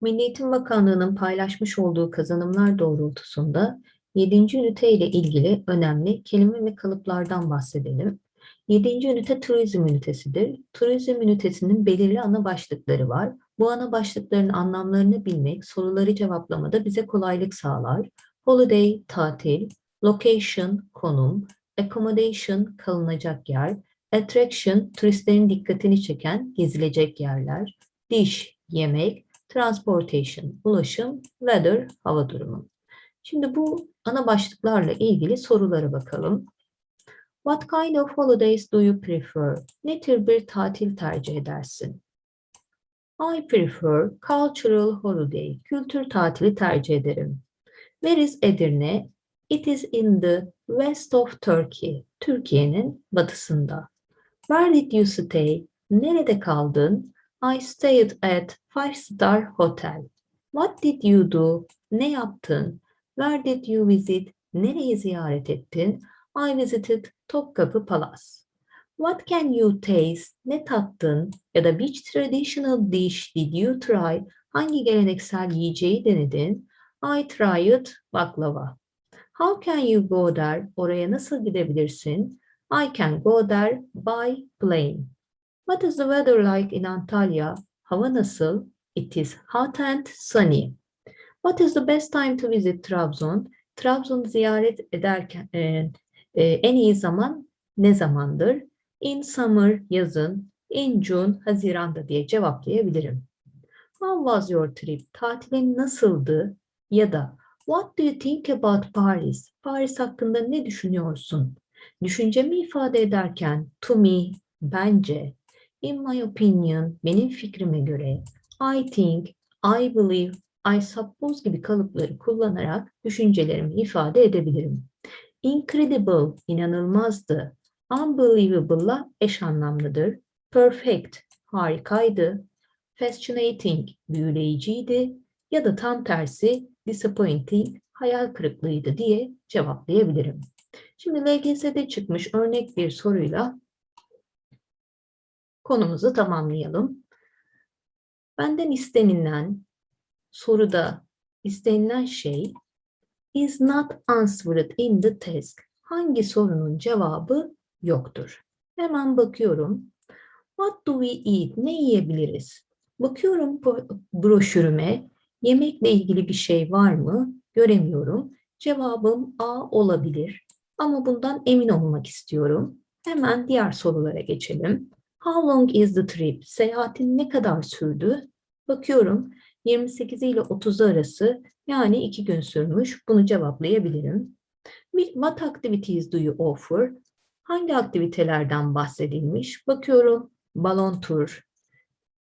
Milli Eğitim Bakanlığı'nın paylaşmış olduğu kazanımlar doğrultusunda 7. ünite ile ilgili önemli kelime ve kalıplardan bahsedelim. 7. ünite turizm ünitesidir. Turizm ünitesinin belirli ana başlıkları var. Bu ana başlıkların anlamlarını bilmek soruları cevaplamada bize kolaylık sağlar. Holiday, tatil, location, konum, accommodation, kalınacak yer, attraction, turistlerin dikkatini çeken gezilecek yerler, dish, yemek, transportation, ulaşım, weather, hava durumu. Şimdi bu ana başlıklarla ilgili sorulara bakalım. What kind of holidays do you prefer? Ne tür bir tatil tercih edersin? I prefer cultural holiday. Kültür tatili tercih ederim. Where is Edirne? It is in the west of Turkey. Türkiye'nin batısında. Where did you stay? Nerede kaldın? I stayed at five star hotel. What did you do? Ne yaptın? Where did you visit? Nereyi ziyaret ettin? I visited Topkapı Palace. What can you taste? Ne tattın? Ya da which traditional dish did you try? Hangi geleneksel yiyeceği denedin? I tried baklava. How can you go there? Oraya nasıl gidebilirsin? I can go there by plane. What is the weather like in Antalya? Hava nasıl? It is hot and sunny. What is the best time to visit Trabzon? Trabzon'u ziyaret ederken e, e, en iyi zaman ne zamandır? In summer, yazın, in June, Haziran'da diye cevaplayabilirim. How was your trip? Tatilin nasıldı? Ya da What do you think about Paris? Paris hakkında ne düşünüyorsun? Düşüncemi ifade ederken to me, bence, in my opinion, benim fikrime göre, I think, I believe, I suppose gibi kalıpları kullanarak düşüncelerimi ifade edebilirim. Incredible, inanılmazdı. Unbelievable'la eş anlamlıdır. Perfect, harikaydı. Fascinating, büyüleyiciydi. Ya da tam tersi disappointing, hayal kırıklığıydı diye cevaplayabilirim. Şimdi LGS'de çıkmış örnek bir soruyla konumuzu tamamlayalım. Benden istenilen soruda istenilen şey is not answered in the test. Hangi sorunun cevabı yoktur? Hemen bakıyorum. What do we eat? Ne yiyebiliriz? Bakıyorum broşürüme. Yemekle ilgili bir şey var mı? Göremiyorum. Cevabım A olabilir. Ama bundan emin olmak istiyorum. Hemen diğer sorulara geçelim. How long is the trip? Seyahatin ne kadar sürdü? Bakıyorum 28 ile 30 arası yani 2 gün sürmüş. Bunu cevaplayabilirim. What activities do you offer? Hangi aktivitelerden bahsedilmiş? Bakıyorum balon tur,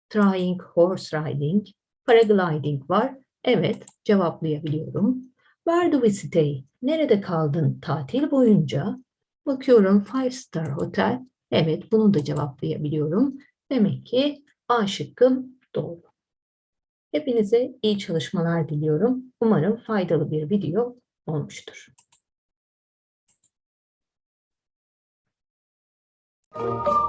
trying horse riding, paragliding var. Evet cevaplayabiliyorum. Where do we stay? Nerede kaldın tatil boyunca? Bakıyorum five star hotel. Evet bunu da cevaplayabiliyorum. Demek ki A şıkkım doğru. Hepinize iyi çalışmalar diliyorum. Umarım faydalı bir video olmuştur. Müzik